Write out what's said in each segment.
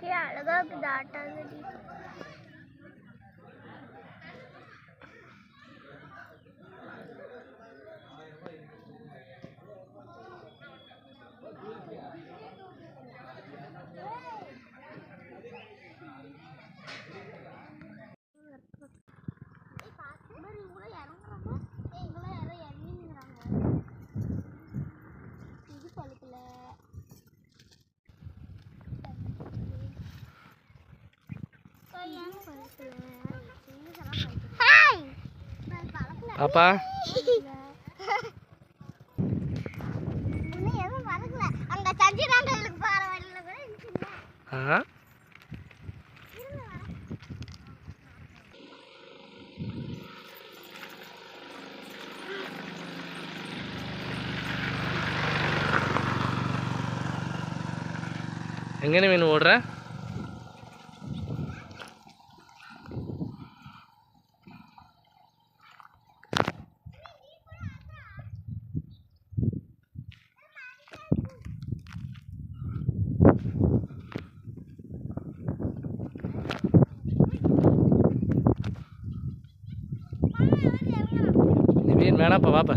Here, look, that is இருந்துச்சுல்ல ஆ. எங்கேன்னு மீன் ஓடுற நீ மீன் வேணாப்பா வாப்பா.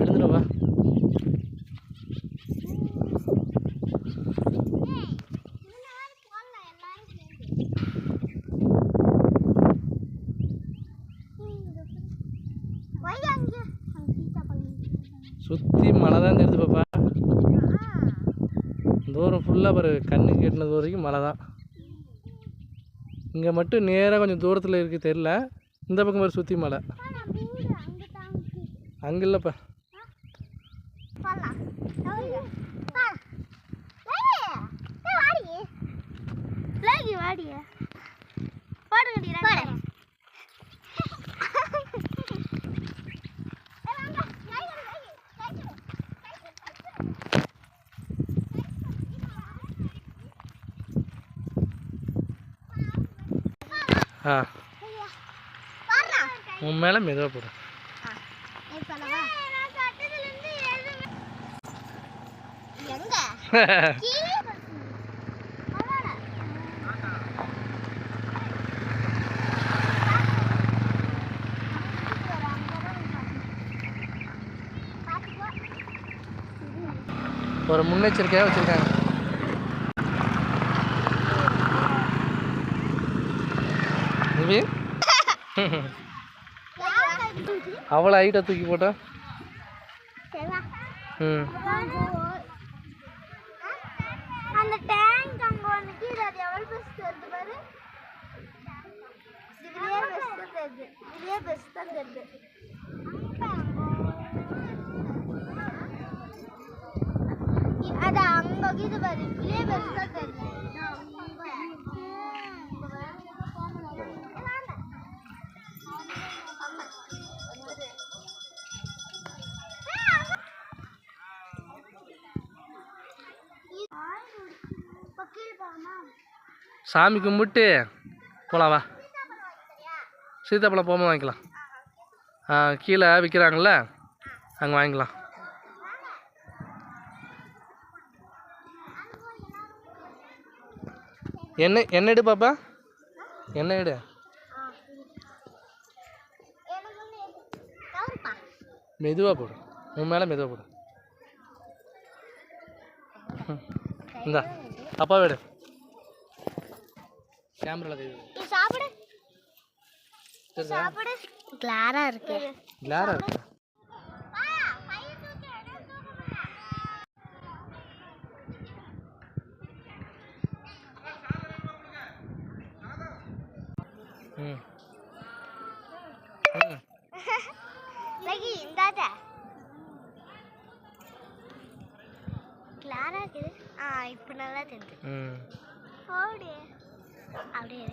எழுந்துடும் வா சுற்றி மழை தான் தெரியுது பாப்பா. தூரம் ஃபுல்லாக பாரு கண்ணுக்கு எட்டினது வரைக்கும் மழை தான். இங்கே மட்டும் நேராக கொஞ்சம் தூரத்தில் இருக்குது தெரில இந்த பக்கம் பாரு சுற்றி மலை ஆனா வீடு அங்க தாங்கி. அங்கே இல்லைப்பா. ஆ. உன் மேலே மெதுவாக போடு ஏய், சொல்லவா? எங்க கீழே அதானே. ஒரு முன்னெச்சரிக்கையாக வச்சுருக்காங்க. நிவி அவ்வளோ ஹைட்டாக தூக்கி போட்டா? ம் அந்த டேங்க் அங்க ஒண்ணு கீழே அது எவ்வளவு பெருசு தெரியுது பாரு இதுலயே பெருசா தெரியுது இதுலயே பெருசா தெரியுது இ- அது அங்க இது பாரு இதுலயே பெருசா தெரியுது சாமி கும்பிட்டு போகலாம் வா. சீத்தாப்பழம் போகாமல் வாங்கிக்கலாம். ஆ கீழே விற்கிறாங்கள அங்கே வாங்கிக்கலாம். என்ன என்ன எடு பாப்பா? என்ன எடு? மெதுவாக போடு. உன் மேலே மெதுவாக போடு. இந்தா அப்பா வீடு கேமராவில் கை வை. சாப்பிடு. தெரியுதா சாப்பிடு. கிளாரா இருக்கு. கிளாரா இருக்கு? ம். லகி இந்தாத. கிளாரா இருக்குது. ஆ இப்போ நல்லா தெரியுது ம். ஓடு. அப்படியே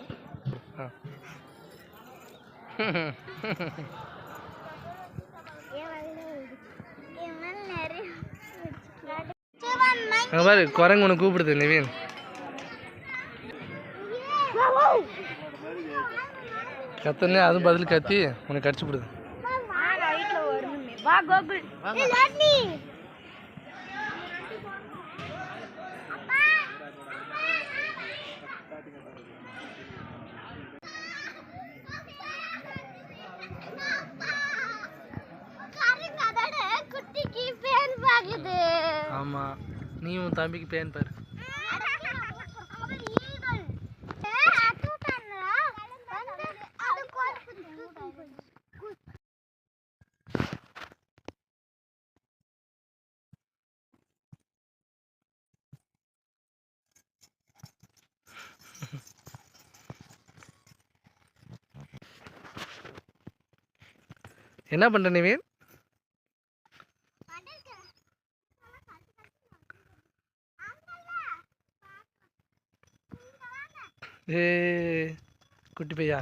அங்கே பாரு குரங்கு ஒன்று கூப்பிடுது நிவின். கத்தனே அதுவும் பதில் கத்தி உனக்கு கடிச்சு விடுது. ஆமாம் நீ உன் தம்பிக்கு பேன் பாரு. என்ன பண்ணுற நிவேன் ஏ குட்டி பையா?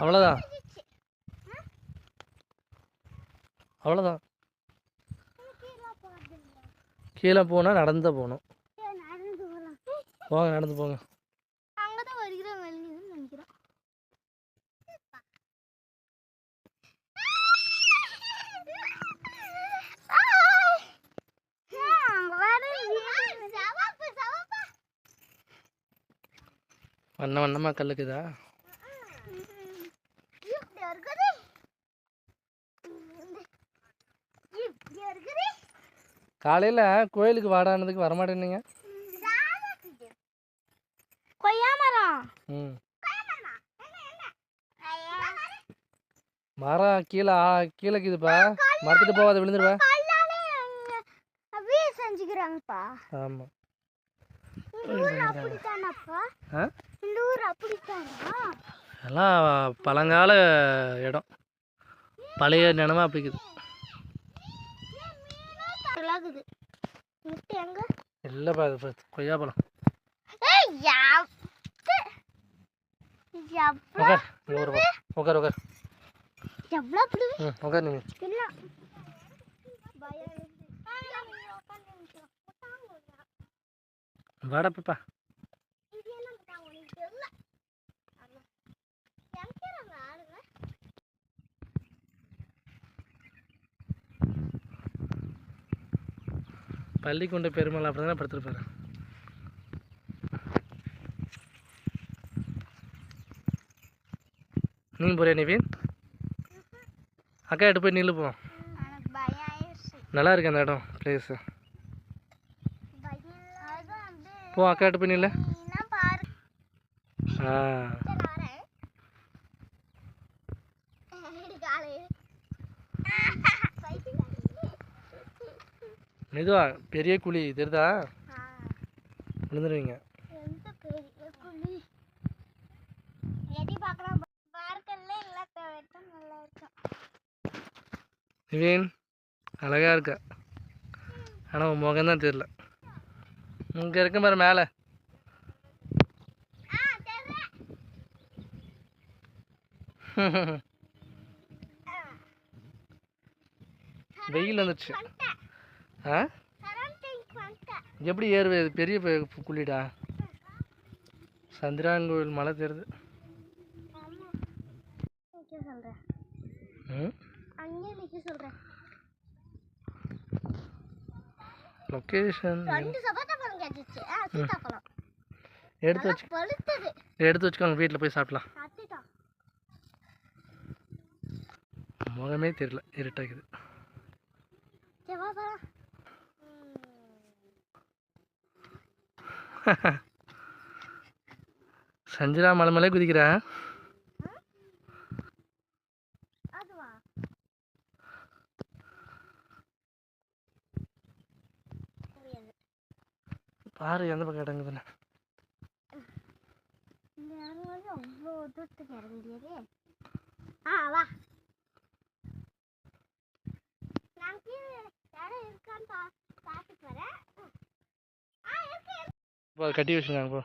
அவ்வளோதான் அவ்வளோதான் கீழே போனால் நடந்து போகணும். போங்க நடந்து போங்க. வண்ண வண்ணமாக கல்லுக்குதா காலையில் கோயிலுக்கு வாடானதுக்கு வரமாட்டேன்னீங்க? மரம் கீழே கீழே இருக்குதுப்பா மரத்துட்டு போகாத விழுந்துருவா. செஞ்சுக்கிறாங்கப்பா. ஆமாம் எல்லாம் பழங்கால இடம். பழைய நினமா முட்டை எங்க? இல்லைப்பா இது பாரு, கொய்யாப்பழம். ஏய் யாப்பு எவ்வளோ உட்கார் இங்கே ஒரு உட்கார் உட்கார் எவ்வளோ பிடி ம் உட்கார் நீ இல்லை வாடா பாப்பா இது என்ன முட்டாங்க உனக்கு தெரியல எங்க ஆளுங்க பள்ளி கொண்ட பெருமாள் அப்படி தானே படுத்துருப்பாரு? நீ போறியா நிவின்? அக்கா எடுத்து போய் நில்லு போ. எனக்கு பயம் ஆயிடுச்சு. நல்லா இருக்கு அந்த இடம் பிளேஸு போ அக்கா எடுத்து போய் நில்லு. ஆ சரி, நான் வரேன். இது காலையில. பைத்தியக்காரி. மெதுவா பெரிய குழி தெரியுதா ஆ, விழுந்துருவீங்க. நிவின் அழகா இருக்க. ஆனால் உன் முகம்தான் தெரில இங்கே இருக்க பாரு மேலே. வெயில் வந்துடுச்சு எப்படி ஏறுவே இது பெரிய குழிடா சந்திராங்கோவில் மலை தெரியுது. லொக்கேஷன். ஆ. எடுத்து வச்சு. எடுத்து வச்சுக்கோங்க வீட்டில் போய் சாப்பிடலாம். முகமே தெரியல இருட்டாக்குது சஞ்சிரா மலை மலை குதிக்கிறா. பாரு எந்த பக்கம் இடங்குதுன்னு அவ்வளோ தூரத்துக்கு இறங்க முடியாது ஆ வா நான் கீழே இடம் இருக்கான்னு பா பார்த்துட்டு வரேன் ஆ இருக்கு இருக்கு. இப்போ கட்டி வச்சுருக்காங்க போ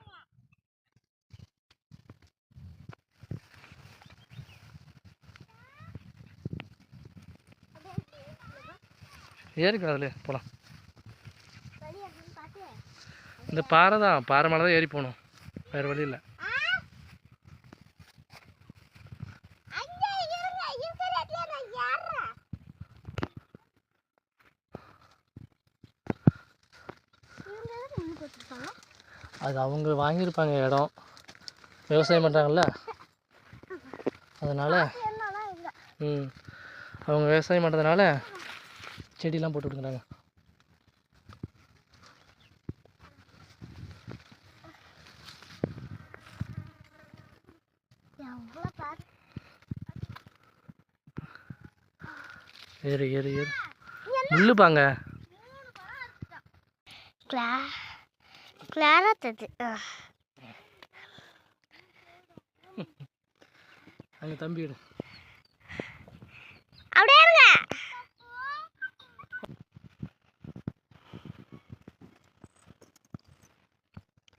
ஏறிக்கலாம் அதில் போகலாம் இந்த பாறை தான் பாறை மேலே தான் ஏறி போகணும். வேறு வழி இல்லை. அது அவங்க வாங்கியிருப்பாங்க இடம். விவசாயம் பண்ணுறாங்கல்ல அதனால் ம் அவங்க விவசாயம் பண்ணுறதுனால செடியெலாம் போட்டு விடுங்கிறாங்க ஏறு ஏறு ஏறு. முள்ளுப்பாங்க கிளாரா தது அங்கே தம்பி எடு அப்படியே இருங்க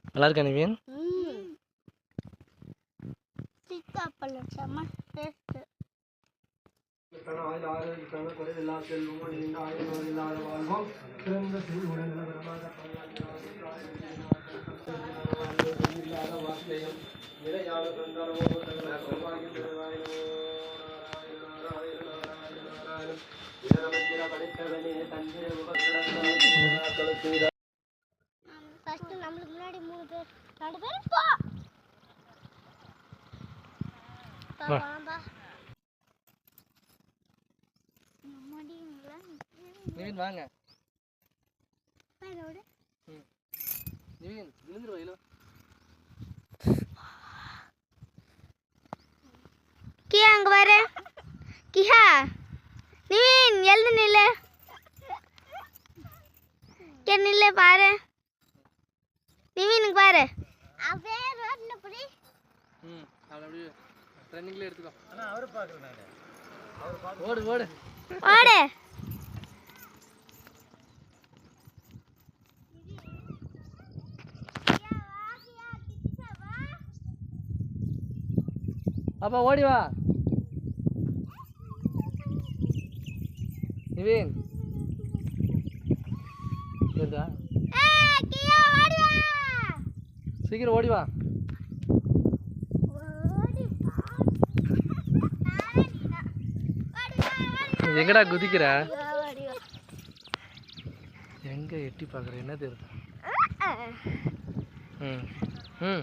நல்லா இருக்கா நிவின் ஃபர்ஸ்ட் நம்மளுக்கு முன்னாடி மூணு பேர் ரெண்டு பேரும் போ வாங்க பா, இதை விடு. நிவின் விழுந்துரு வயலோ கியா அங்க பாரு. கிஹா நிவின் எழுந்து நில்லு. கே நில்லு பாரு. நிவினுக்கு பாரு. அப்படியே ரோட்ல புடி. ம் அவளை அப்படியே ரன்னிங்லேயே எடுத்துக்கோ. ஆனால் அவரை பார்க்குறேன் நான். ஓடு ஓடு. ஓடு. அப்பா ஓடி வா. நிவின். வா சீக்கிரம் ஓடி வா. எங்கடா குதிக்கிற? எங்கே எட்டி பார்க்குற என்ன தெரியுது. ம். ம்.